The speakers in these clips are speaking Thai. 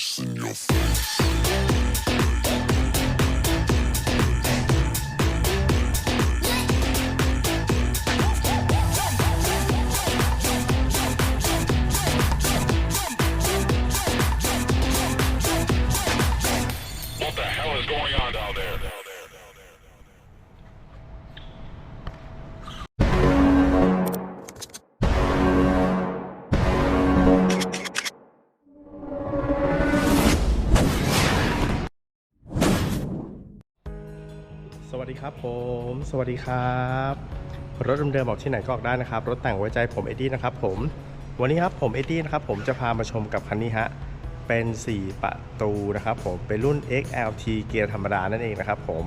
in your face. ครับผม สวัสดีครับ รถเดิมๆบอกที่ไหนก็ออกได้นะครับ รถแต่งไว้ใจผมเอ็ดดี้นะครับผม วันนี้ครับผมเอ็ดดี้นะครับผมจะพามาชมกับคันนี้ฮะ เป็น 4 ประตูนะครับผม เป็นรุ่น XLT เกียร์ธรรมดานั่นเองนะครับผม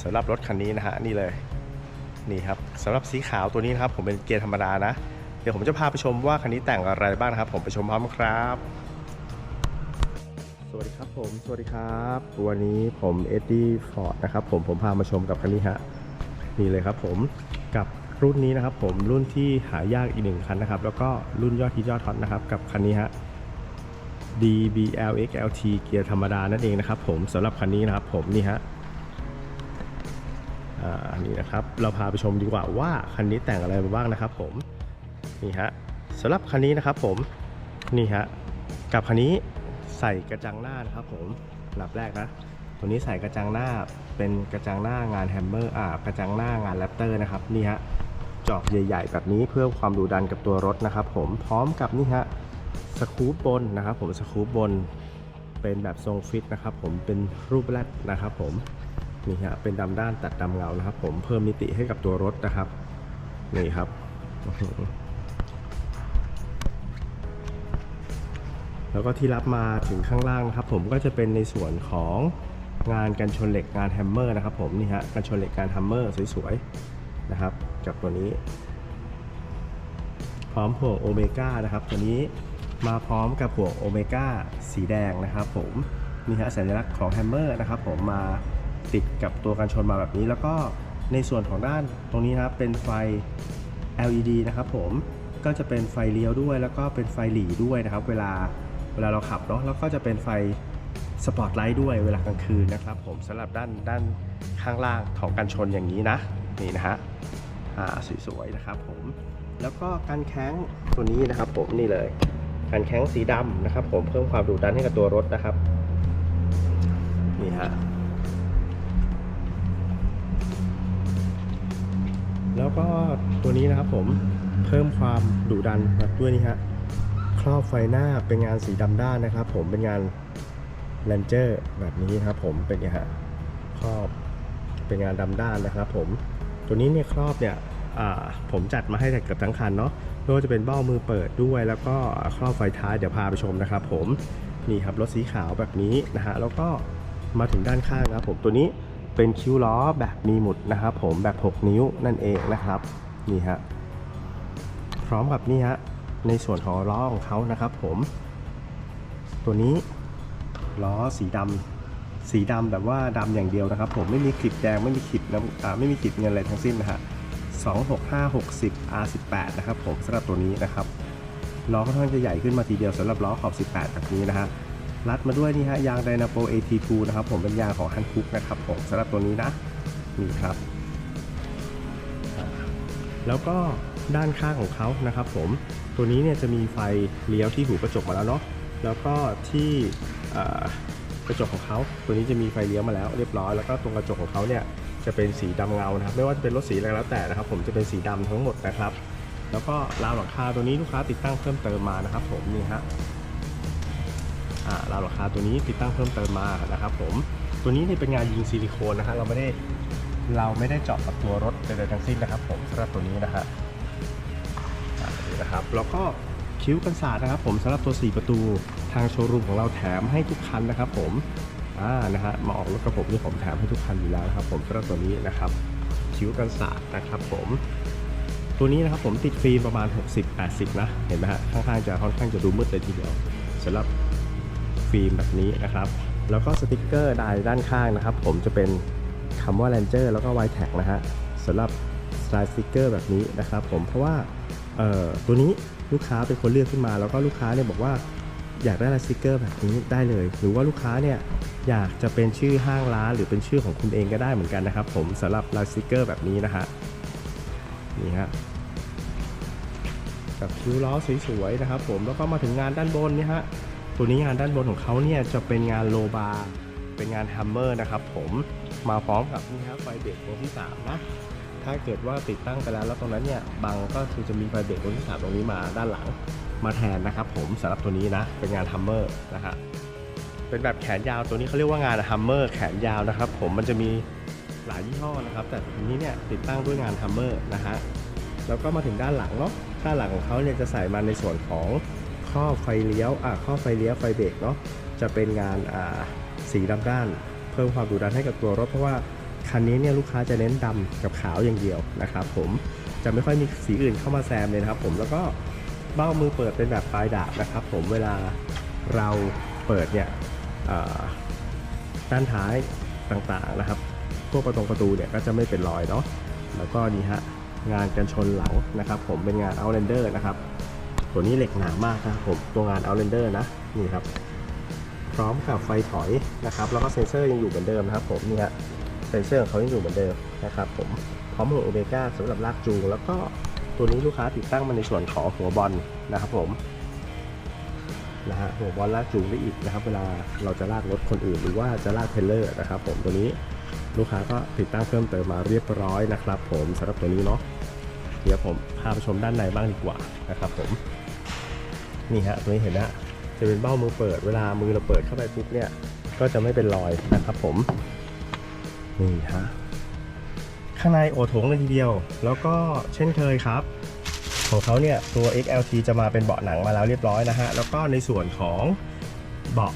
สำหรับรถคันนี้นะฮะนี่เลย นี่ครับสำหรับสีขาวตัวนี้นะครับผมเป็นเกียร์ธรรมดานะ เดี๋ยวผมจะพาไปชมว่าคันนี้แต่งอะไรบ้างนะครับ ผมไปชมพร้อมกันครับ สวัสดีครับผม สวัสดีครับ วันนี้ผมเอ็ดดี้ฟอร์ดนะครับผมผมพามาชมกับคันนี้ฮะนี่เลยครับผมกับรุ่นนี้นะครับผมรุ่นที่หายากอีกหนึ่งคันนะครับ แล้วก็รุ่นยอดฮิตยอดฮอตนะครับกับคันนี้ฮะ DBLXLT เกียร์ธรรมดานั่นเองนะครับผมสำหรับคันนี้นะครับผมนี่ฮะอ่านี่นะครับเราพาไปชมดีกว่าว่าคันนี้แต่งอะไรมาบ้างนะครับผมนี่ฮะสำหรับคันนี้นะครับผมนี่ฮะกับคันนี้ ใส่กระจังหน้านะครับผมอันดับแรกนะ ตัวนี้ใส่กระจังหน้าเป็นกระจังหน้างานแฮมเมอร์อ่ากระจังหน้างานแรปเตอร์นะครับนี่ฮะจอกใหญ่ ๆ แบบนี้เพื่อความดุดันกับตัวรถนะครับ ผมพร้อมกับนี่ฮะสครูปบนนะครับ ผมสครูปบนเป็นแบบทรงฟิตนะครับ ผมเป็นรูปแรดนะครับ ผมนี่ฮะเป็นดำด้านตัดดำเงานะครับ ผมเพิ่มมิติให้กับตัวรถนะครับนี่ครับ แล้วก็ที่รับมาถึงข้างล่างนะครับ ผมก็จะเป็นในส่วนของงานกันชนเหล็กงานแฮมเมอร์นะครับ ผมนี่ฮะกันชนเหล็กงานแฮมเมอร์สวยๆนะครับกับตัวนี้ พร้อมห่วโอเมก้านะครับ ตัวนี้มาพร้อมกับห่วโอเมก้าสีแดงนะครับผมนี่ฮะสัญลักษณ์ของแฮมเมอร์นะครับ ผมมาติดกับตัวกันชนมาแบบนี้ แล้วก็ในส่วนของด้านตรงนี้นะครับเป็นไฟ LED นะครับ ผมก็จะเป็นไฟเลี้ยวด้วย แล้วก็เป็นไฟหลีด้วยนะครับ เวลา เวลาเราขับเนาะแล้วก็จะเป็นไฟสปอตไลท์ด้วยเวลากลางคืนนะครับผมสำหรับด้านด้านข้างล่างของกันชนอย่างนี้นะนี่นะฮะอ่าสวยๆนะครับผมแล้วก็การแข้งตัวนี้นะครับผมนี่เลยการแข้งสีดำนะครับ ผมเพิ่มความดุดันให้กับตัวรถนะครับนี่ฮะแล้วก็ตัวนี้นะครับผมเพิ่มความดุดันแบบด้วยนี่ฮะ รอบไฟหน้าเป็นงานสีดำด้านนะครับ ผมเป็นงานแลนเจอร์แบบนี้ครับผมเป็นไงฮะครอบเป็นงานดำด้านนะครับผมตัวนี้เนี่ยครอบเนี่ยอ่าผมจัดมาให้เกับทั้งคันเนาะไม่ว่าจะเป็นเบ้ามือเปิดด้วย แล้วก็ครอบไฟท้ายเดี๋ยวพาไปชมนะครับ ผมนี่ครับรถสีขาวแบบนี้นะฮะแล้วก็มาถึงด้านข้างนะครับผมตัวนี้เป็นคิ้วล้อแบบมีหมุดนะครับผมแบบ 6 นิ้วนั่นเองนะครับนี่ฮะพร้อมกับนี่ฮะ ในส่วนของล้อของเขานะครับผม ตัวนี้ล้อสีดำสีดำแบบว่าดำอย่างเดียวนะครับ ผมไม่มีขีดแดงไม่มีขีดน้ำไม่มีขีดเงินอะไรทั้งสิ้นนะฮะ26560 R18 นะครับผมสำหรับตัวนี้นะครับล้อค่อนข้างจะใหญ่ขึ้นมาทีเดียวสำหรับล้อขอบ 18 แบบนี้นะฮะรัดมาด้วยนี่ฮะยางไดนาโป AT2 นะครับผมเป็นยางของฮันคุกนะครับผมสำหรับตัวนี้นะนี่ครับ แล้วก็ด้านข้างของเขานะครับผม ตัวนี้เนี่ยจะมีไฟเลี้ยวที่หูกระจกมาแล้วเนาะแล้วก็ที่กระจกของเขาตัวนี้จะมีไฟเลี้ยวมาแล้วเรียบร้อยแล้วก็ตรงกระจกของเขาเนี่ยจะเป็นสีดำเงานะครับไม่ว่าจะเป็นรถสีอะไรแล้วแต่นะครับ ผมจะเป็นสีดำทั้งหมดนะครับ แล้วก็ราวหลังคาตัวนี้ลูกค้าติดตั้งเพิ่มเติมมานะครับ ผมนี่ฮะอ่าราวหลังคาตัวนี้ติดตั้งเพิ่มเติมมานะครับ ผมตัวนี้เนี่ยเป็นงานยิงซิลิโคนนะฮะเราไม่ได้เราไม่ได้เจาะกับตัวรถใดๆทั้งสิ้นนะครับ ผมสำหรับตัวนี้นะฮะ นะครับ แล้วก็คิ้วกันศาสตร์นะครับ ผมสำหรับตัว 4 ประตูทางโชว์รูมของเราแถมให้ทุกคันนะครับ ผมอ่านะฮะมาออกรถกับผมนี่ผมแถมให้ทุกคันอยู่แล้วนะครับ ผมสำหรับตัวนี้นะครับคิ้วกันศาสตร์นะครับ ผมตัวนี้นะครับผมติดฟิล์มประมาณ 60-80 นะ เห็นไหมฮะข้างๆจะค่อนข้างจะดูมืดเลยทีเดียวสำหรับฟิล์มแบบนี้นะครับ แล้วก็สติกเกอร์ดายด้านข้างนะครับ ผมจะเป็นคำว่า Ranger แล้วก็ y t a g นะฮะสำหรับสไตล์สติกเกอร์แบบนี้นะครับ ผมเพราะว่า ตัวนี้ลูกค้าเป็นคนเลือกขึ้นมา แล้วก็ลูกค้าเนี่ยบอกว่าอยากได้ลายสติกเกอร์แบบนี้ได้เลย หรือว่าลูกค้าเนี่ยอยากจะเป็นชื่อห้างร้านหรือเป็นชื่อของคุณเองก็ได้เหมือนกันนะครับ ผมสำหรับลายสติกเกอร์แบบนี้นะฮะนี่ฮะกับคิ้วล้อสวยๆนะครับ ผมแล้วก็มาถึงงานด้านบนนี่ฮะตัวนี้งานด้านบนของเขาเนี่ยจะเป็นงานโลบาร์เป็นงานแฮมเมอร์นะครับ ผมมาพร้อมกับนี่ฮะไฟเบรกตัวที่สามนะ ถ้าเกิดว่าติดตั้งไปแล้วแล้วตรงนั้นเนี่ยบังก็คือจะมีไฟเบรกตัวที่สามตรงนี้มาด้านหลังมาแทนนะครับผมสำหรับตัวนี้นะ เป็นงานฮัมเมอร์นะฮะเป็นแบบแขนยาวตัวนี้เขาเรียกว่างานฮัมเมอร์แขนยาวนะครับ ผมมันจะมีหลายยี่ห้อนะครับ แต่ทีนี้เนี่ยติดตั้งด้วยงานฮัมเมอร์นะฮะแล้วก็มาถึงด้านหลังเนาะด้านหลังของเขาเนี่ยจะใส่มาในส่วนของข้อไฟเลี้ยวอ่าข้อไฟเลี้ยวไฟเบรกเนาะจะเป็นงานอ่าสีดำด้าน เพิ่มความดุดันให้กับตัวรถเพราะว่า คันนี้เนี่ยลูกค้าจะเน้นดำกับขาวอย่างเดียวนะครับผมจะไม่ค่อยมีสีอื่นเข้ามาแซมเลยนะครับผมแล้วก็เบ้ามือเปิดเป็นแบบปลายดาบนะครับ ผมเวลาเราเปิดเนี่ยด้านท้ายต่างๆนะครับ พวกประตงประตูเนี่ยก็จะไม่เป็นรอยเนาะแล้วก็นี่ฮะงานกันชนหลังนะครับ ผมเป็นงาน Outlander นะครับตัวนี้เหล็กหนามากนะครับผมตัวงาน Outlander นะนี่ครับ พร้อมกับไฟถอยนะครับ แล้วก็เซ็นเซอร์ยังอยู่เหมือนเดิมนะครับ ผมนี่ฮะ เซนเซอร์ของเขายังอยู่เหมือนเดิมนะครับผมพร้อมหัวโอเมก้าสำหรับลากจูง แล้วก็ตัวนี้ลูกค้าติดตั้งมาในส่วนของหัวบอลนะครับผมนะฮะหัวบอลลากจูงได้อีกนะครับ เวลาเราจะลากรถคนอื่น หรือว่าจะลากเทรลเลอร์นะครับ ผมตัวนี้ลูกค้าก็ติดตั้งเพิ่มเติมมาเรียบร้อยนะครับ ผมสำหรับตัวนี้เนาะเดี๋ยวผมพาไปชมด้านในบ้างดีกว่านะครับ ผมนี่ฮะตัวนี้เห็นนะจะเป็นเบ้ามือเปิดเวลามือเราเปิดเข้าไปปุ๊บเนี่ยก็จะไม่เป็นรอยนะครับ ผม นี่ฮะ ข้างในโอโถงเลยทีเดียว แล้วก็เช่นเคยครับ ของเขาเนี่ยตัว XLT จะมาเป็นเบาะหนังมาแล้วเรียบร้อยนะฮะ แล้วก็ในส่วนของเบาะ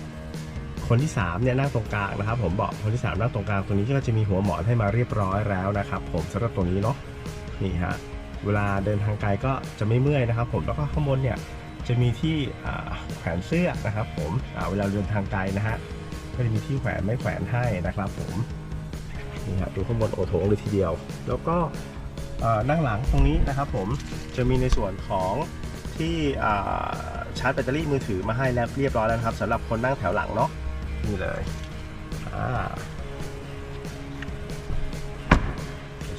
คนที่3เนี่ยนั่งตรงกลางนะครับ ผมเบาะคนที่ 3 นั่งตรงกลางตัวนี้ก็จะมีหัวหมอนให้มาเรียบร้อยแล้วนะครับผมสำหรับตัวนี้เนาะนี่ฮะเวลาเดินทางไกลก็จะไม่เมื่อยนะครับ ผมแล้วก็ข้างบนเนี่ยจะมีที่แขวนเสื้อนะครับ ผมเวลาเดินทางไกลนะฮะก็จะมีที่แขวนไม่แขวนให้นะครับ ผม นี่ฮะดูข้างบนโอโถงเลยทีเดียว แล้วก็นั่งหลังตรงนี้นะครับผมจะมีในส่วนของที่ชาร์จแบตเตอรี่มือถือมาให้แล้วเรียบร้อยแล้วนะครับสำหรับคนนั่งแถวหลังเนาะนี่เลย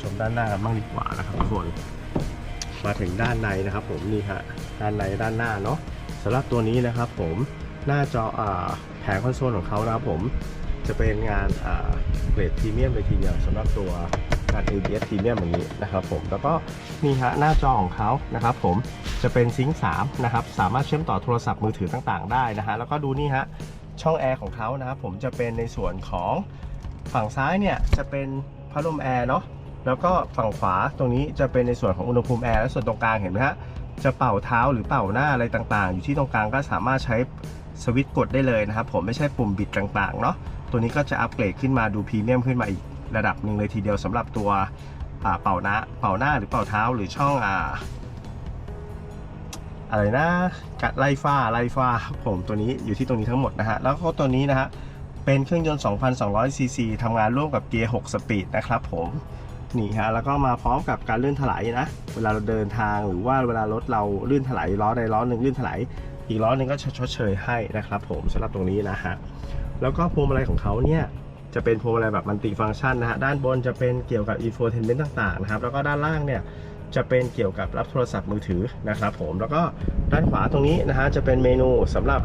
ชมด้านหน้ากันบ้างดีกว่านะครับทุกคนมาถึงด้านในนะครับผมนี่ฮะด้านในด้านหน้าเนาะสำหรับตัวนี้นะครับผมหน้าจออแผงคอนโซลของเขานะครับผมจะเป็นงานา เกรดพรีเมียมเลยทีเดียวสำหรับตัวงาน ABS พรีเมียมอย่างนี้นะครับผมแล้วก็นี่ฮะหน้าจอของเขานะครับผมจะเป็นซิงค์3นะครับสามารถเชื่อมต่อโทรศัพท์มือถือต่างๆ ได้นะฮะแล้วก็ดูนี่ฮะช่องแอร์ของเขานะครับผมจะเป็นในส่วนของฝั่งซ้ายเนี่ยจะเป็นพัดลมแอร์เนาะแล้วก็ฝั่งขวาตรงนี้จะเป็นในส่วนของอุณหภูมิแอร์และส่วนตรงกลางเห็นไหมฮะจะเป่าเท้าหรือเป่าหน้าอะไรต่างๆ อยู่ที่ตรงกลางก็สามารถใช้สวิตช์กดได้เลยนะครับผมไม่ใช่ปุ่มบิดต่างๆเนาะ ตัวนี้ก็จะอัปเกรดขึ้นมาดูพรีเมียมขึ้นมาอีกระดับหนึ่งเลยทีเดียวสำหรับตัวเป่าหน้าเป่าหน้าหรือเป่าเท้าหรือช่องอ่าอะไรนะกัดไล่ฟ้าไล่ฟ้าครับผมตัวนี้อยู่ที่ตรงนี้ทั้งหมดนะฮะแล้วก็ตัวนี้นะฮะเป็นเครื่องยนต์2,200ซีซีทำงานร่วมกับเกียร์ 6 สปีดนะครับผมนี่ฮะแล้วก็มาพร้อมกับการลื่นถลายนะ เวลาเราเดินทางหรือว่าเวลารถเราลื่นถลายล้อใดล้อหนึ่งลื่นถลายอีกล้อหนึ่งก็ชดเชยให้นะครับผมสำหรับตรงนี้นะฮะ แล้วก็พวงมาลัยของเขาเนี่ยจะเป็นพวงมาลัยแบบมัลติฟังก์ชันนะฮะ ด้านบนจะเป็นเกี่ยวกับ infotainment ต่างๆนะครับ แล้วก็ด้านล่างเนี่ยจะเป็นเกี่ยวกับรับโทรศัพท์มือถือนะครับผม แล้วก็ด้านขวาตรงนี้นะฮะจะเป็นเมนูสำหรับ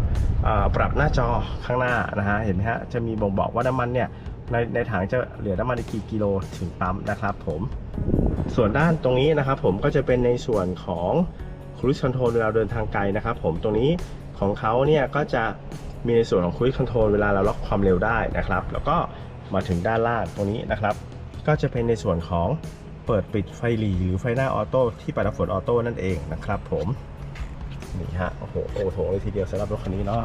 ปรับหน้าจอข้างหน้านะฮะ เห็นไหมฮะ จะมีบ่งบอกว่าน้ำมันเนี่ยในในถังจะเหลือน้ำมันกกี่กิโลถึงปั๊มนะครับผม ส่วนด้านตรงนี้นะครับผมก็จะเป็นในส่วนของ cruise control เวลาเดินทางไกลนะครับผม ตรงนี้ของเขาเนี่ยก็จะ มีในส่วนของ Cruise Control เวลาเราล็อกความเร็วได้นะครับ แล้วก็มาถึงด้านล่างตรงนี้นะครับ ก็จะเป็นในส่วนของเปิดปิดไฟหลีหรือไฟหน้าออโต้ที่ปัดน้ำฝนออโต้นั่นเองนะครับ ผมนี่ฮะโอ้โหโอ้โหเลยทีเดียวสำหรับรถคันนี้เนาะ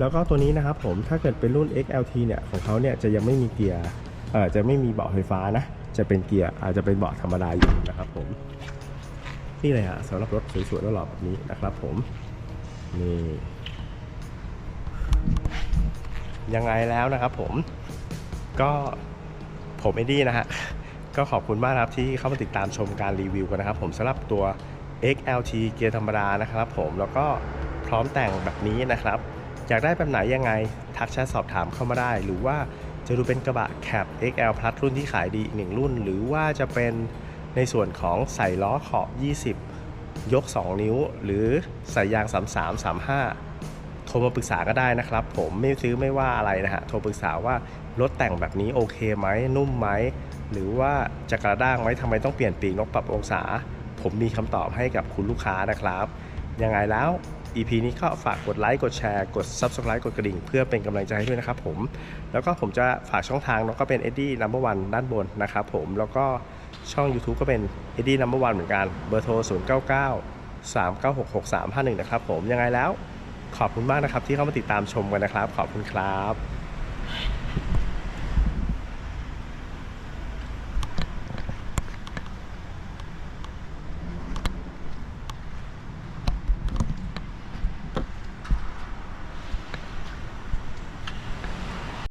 แล้วก็ตัวนี้นะครับผมถ้าเกิดเป็นรุ่น XLT เนี่ยของเขาเนี่ยจะยังไม่มีเกียร์เอ่อจะไม่มีเบาะไฟฟ้านะ จะเป็นเกียร์อาจจะเป็นเบาะธรรมดาอยู่นะครับผมนี่เลยฮะสำหรับรถสวยๆแล้วหล่อแบบนี้นะครับผมนี่ ยังไงแล้วนะครับผมก็ผมเอ็ดดี้นะฮะ ก็ขอบคุณมากครับที่เข้ามาติดตามชมการรีวิวกันนะครับผมสำหรับตัว XLT เกียร์ธรรมดานะครับผมแล้วก็พร้อมแต่งแบบนี้นะครับ อยากได้แบบไหนยังไง ทักแชทสอบถามเข้ามาได้ หรือว่าจะดูเป็นกระบะแคป XL Plus รุ่นที่ขายดีอีกหนึ่งรุ่น หรือว่าจะเป็นในส่วนของใส่ล้อขอบ 20 ยก 2 นิ้ว หรือใส่ยาง 33 35 โทรมาปรึกษาก็ได้นะครับ ผมไม่ซื้อไม่ว่าอะไรนะฮะโทรปรึกษาว่ารถแต่งแบบนี้โอเคไหมนุ่มไหมหรือว่าจะกระด้างไหมทำไมต้องเปลี่ยนปีกนกปรับองศา ผมมีคำตอบให้กับคุณลูกค้านะครับยังไงแล้ว EP นี้ก็ฝากกดไลค์กดแชร์กด Subscribe กดกระดิ่ง เพื่อเป็นกำลังใจให้ด้วยนะครับผม แล้วก็ผมจะฝากช่องทางเนาะก็เป็น Eddie Number One ด้านบนนะครับผมแล้วก็ช่อง YouTube ก็เป็น Eddie Number One เหมือนกันเบอร์โทร 099 396 6351 นะครับผมยังไงแล้ว ขอบคุณมากนะครับที่เข้ามาติดตามชมกันนะครับ ขอบคุณครับ